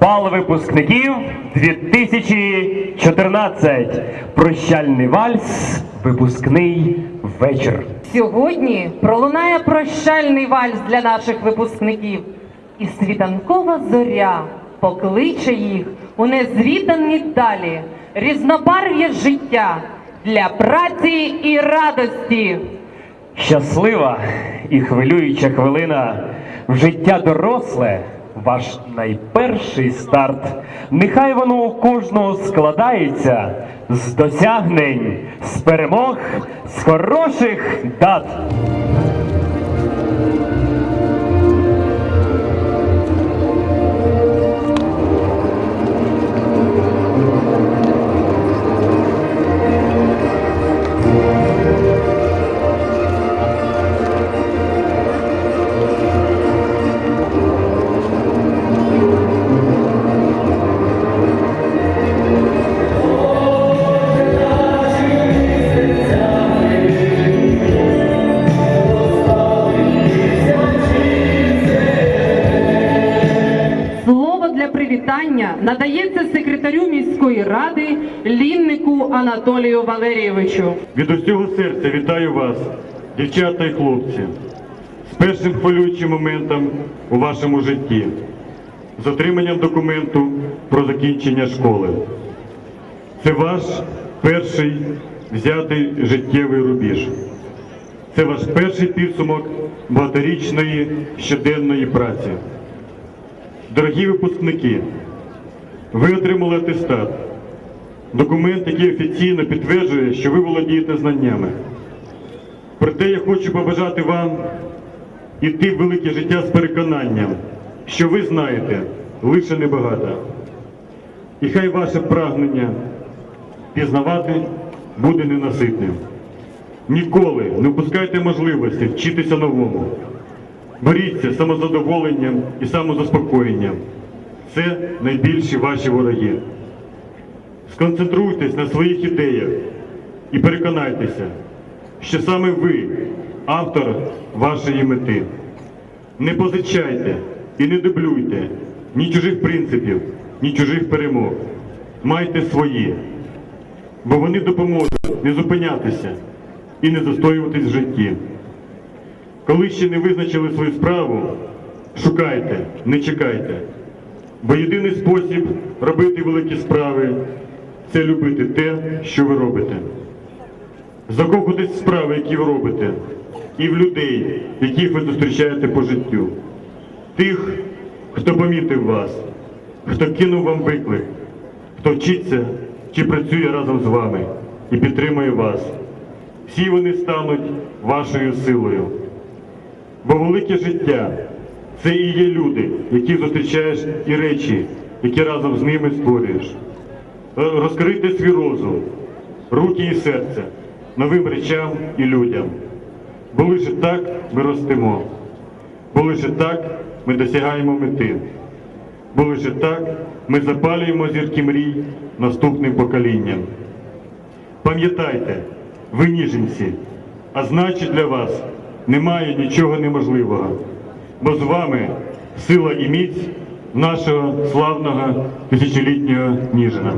Бал випускників 2014. Прощальний вальс, випускний вечір. Сьогодні пролунає прощальний вальс для наших випускників, і світанкова зоря покличе їх у незвідані далі, різнобарв'я життя для праці і радості. Щаслива і хвилююча хвилина в життя доросле. Ваш найперший старт. Нехай воно у кожного складається з досягнень, з перемог, з хороших дат. Привітання надається секретарю міської ради Ліннику Анатолію Валерійовичу. Від усього серця вітаю вас, дівчата і хлопці, з першим хвилюючим моментом у вашому житті, з отриманням документу про закінчення школи. Це ваш перший взятий життєвий рубіж. Це ваш перший підсумок багаторічної щоденної праці. Дорогі випускники, ви отримали атестат, документ, який офіційно підтверджує, що ви володієте знаннями. Проте я хочу побажати вам іти в велике життя з переконанням, що ви знаєте лише небагато. І хай ваше прагнення пізнавати буде ненаситним. Ніколи не впускайте можливості вчитися новому. Боріться самозадоволенням і самозаспокоєнням. Це найбільші ваші вороги. Сконцентруйтесь на своїх ідеях і переконайтеся, що саме ви автор вашої мети. Не позичайте і не дублюйте ні чужих принципів, ні чужих перемог. Майте свої, бо вони допоможуть не зупинятися і не застоюватись в житті. Коли ще не визначили свою справу, шукайте, не чекайте. Бо єдиний спосіб робити великі справи це любити те, що ви робите. Закохуйтесь в справи, які ви робите, і в людей, яких ви зустрічаєте по життю. Тих, хто помітив вас, хто кинув вам виклик, хто вчиться чи працює разом з вами і підтримує вас. Всі вони стануть вашою силою. Бо велике життя це і є люди, які зустрічаєш і речі, які разом з ними створюєш. Е, Розкрийте свій розум, руки і серце новим речам і людям. Бо лише так ми ростемо, бо лише так ми досягаємо мети, бо лише так ми запалюємо зірки мрій наступним поколінням. Пам'ятайте, ви ніженці, а значить для вас немає нічого неможливого, бо з вами сила і міць нашого славного тисячолітнього Ніжина.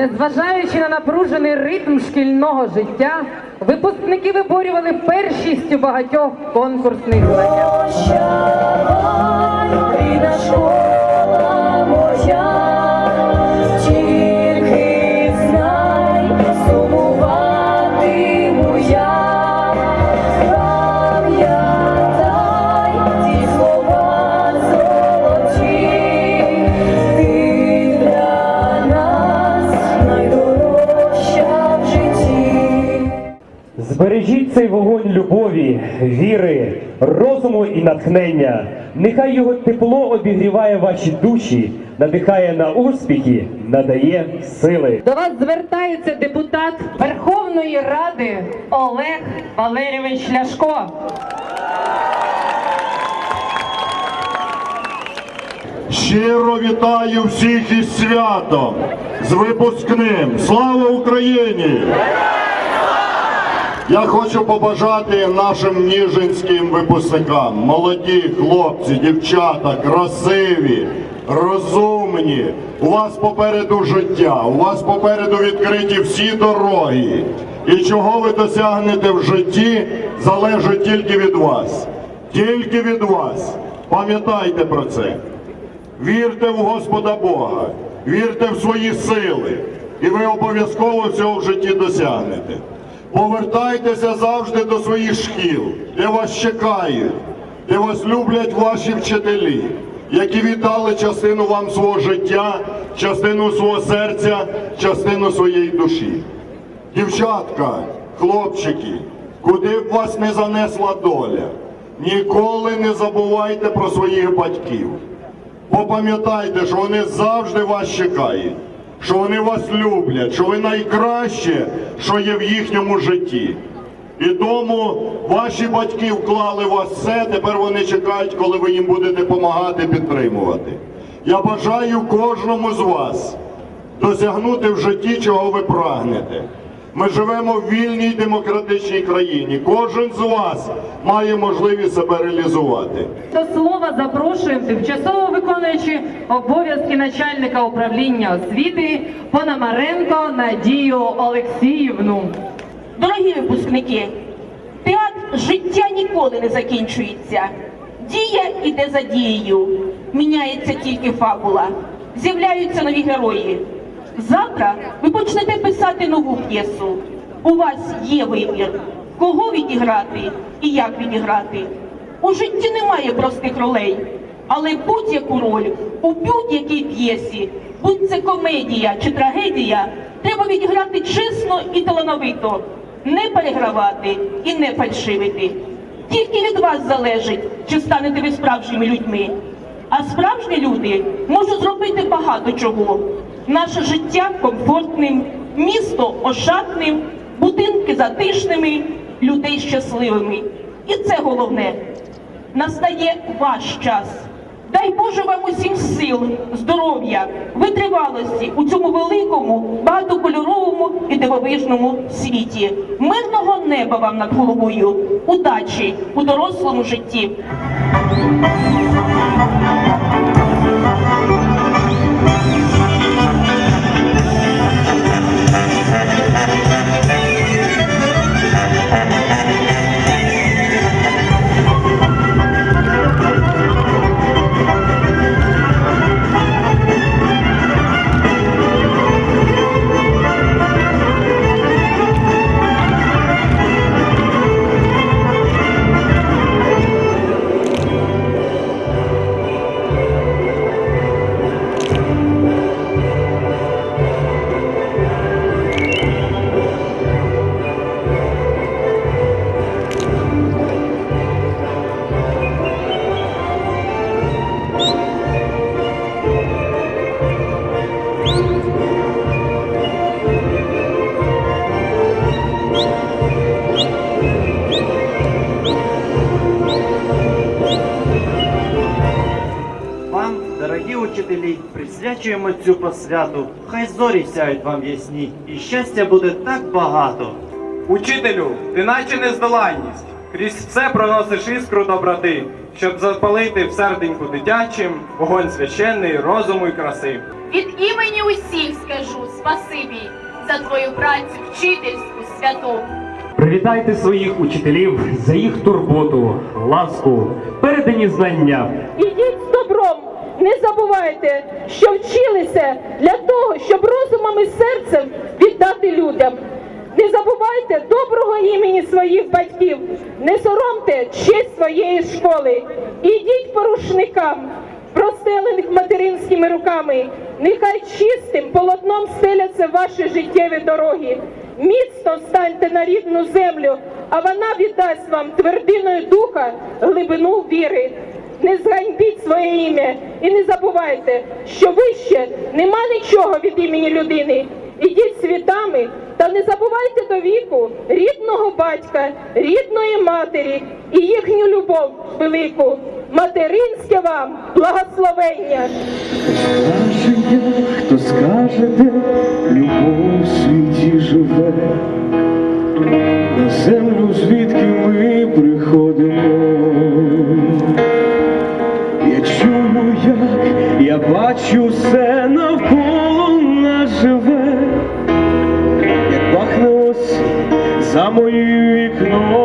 Незважаючи на напружений ритм шкільного життя, випускники виборювали першість у багатьох конкурсних заняттях. Моя школа моя, любові, віри, розуму і натхнення. Нехай його тепло обігріває ваші душі, надихає на успіхи, надає сили. До вас звертається депутат Верховної Ради Олег Валерійович Ляшко. Щиро вітаю всіх із святом, з випускним. Слава Україні! Я хочу побажати нашим ніжинським випускникам, молоді хлопці, дівчата, красиві, розумні. У вас попереду життя, у вас попереду відкриті всі дороги. І чого ви досягнете в житті, залежить тільки від вас. Тільки від вас. Пам'ятайте про це. Вірте в Господа Бога, вірте в свої сили, і ви обов'язково цього в житті досягнете. Повертайтеся завжди до своїх шкіл, де вас чекають, де вас люблять ваші вчителі, які віддали частину вам свого життя, частину свого серця, частину своєї душі. Дівчатка, хлопчики, куди б вас не занесла доля, ніколи не забувайте про своїх батьків. Попам'ятайте, що вони завжди вас чекають, що вони вас люблять, що ви найкраще, що є в їхньому житті. І тому ваші батьки вклали в вас все, тепер вони чекають, коли ви їм будете допомагати, підтримувати. Я бажаю кожному з вас досягнути в житті, чого ви прагнете. Ми живемо в вільній демократичній країні. Кожен з вас має можливість себе реалізувати. До слова запрошуємо тимчасово виконуючи обов'язки начальника управління освіти Пономаренко Надію Олексіївну. Дорогі випускники, театр життя ніколи не закінчується. Дія іде за дією, міняється тільки фабула, з'являються нові герої. Завтра ви почнете писати нову п'єсу. У вас є вибір, кого відіграти і як відіграти. У житті немає простих ролей, але будь-яку роль у будь-якій п'єсі, будь це комедія чи трагедія, треба відіграти чесно і талановито, не перегравати і не фальшивити. Тільки від вас залежить, чи станете ви справжніми людьми. А справжні люди можуть зробити багато чого. Наше життя комфортним, місто ошатним, будинки затишними, людей щасливими. І це головне. Настає ваш час. Дай Боже вам усім сил, здоров'я, витривалості у цьому великому, багатокольоровому і дивовижному світі. Мирного неба вам над головою, удачі у дорослому житті. Присвячуємо цю посвяту. Хай зорі сяють вам ясні, і щастя буде так багато. Учителю, ти наче нездоланність, крізь все проносиш іскру доброти, щоб запалити в серденьку дитячим вогонь священний розуму і краси. Від імені усіх скажу спасибі за твою працю вчительську святу. Привітайте своїх учителів за їх турботу, ласку, передані знання. Ідіть не забувайте, що вчилися для того, щоб розумом і серцем віддати людям. Не забувайте доброго імені своїх батьків, не соромте честь своєї школи. Ідіть по рушникам, простелених материнськими руками. Нехай чистим полотном стеляться ваші життєві дороги. Міцно станьте на рідну землю, а вона віддасть вам твердиною духа глибину віри. Не зганьбіть своє ім'я і не забувайте, що вище нема нічого від імені людини. Ідіть світами та не забувайте до віку рідного батька, рідної матері і їхню любов велику. Материнське вам благословення. Скаже я, хто скаже, де любов у світі живе, на землю, звідки ми приходимо. Я усе навколо нас живе, як пахне осінь за моїм вікном.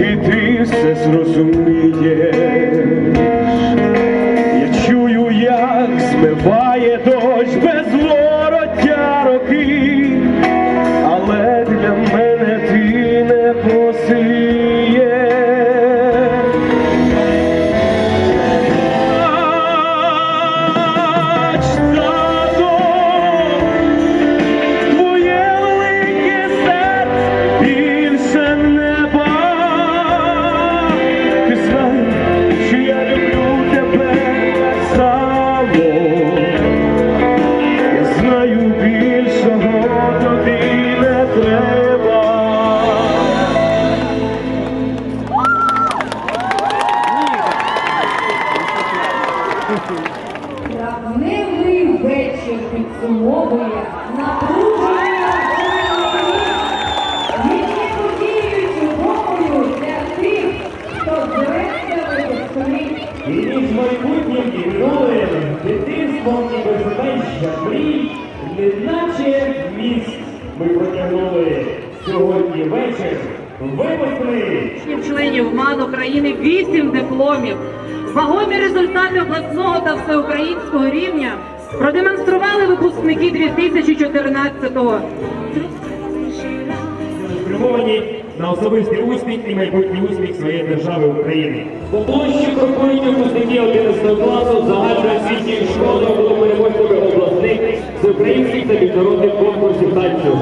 Знаю, тільки ти все зрозумієш. Підсумовує напруження які подіють для тих, хто зветься випускник. І між майбутнім і минулим, дитинством і безмежжя мрій, неначе міст ми протягнули сьогодні вечір випускний. членів МАН України 8 дипломів. Вагомі результати обласного та всеукраїнського рівня продемонстрували випускники 2014-го. спрямовані на особистий успіх і майбутній успіх своєї держави України. По площі крокують випускники 11 класу загальноосвітньої школи були переможцями обласних, українських та міжнародних конкурсів танцю.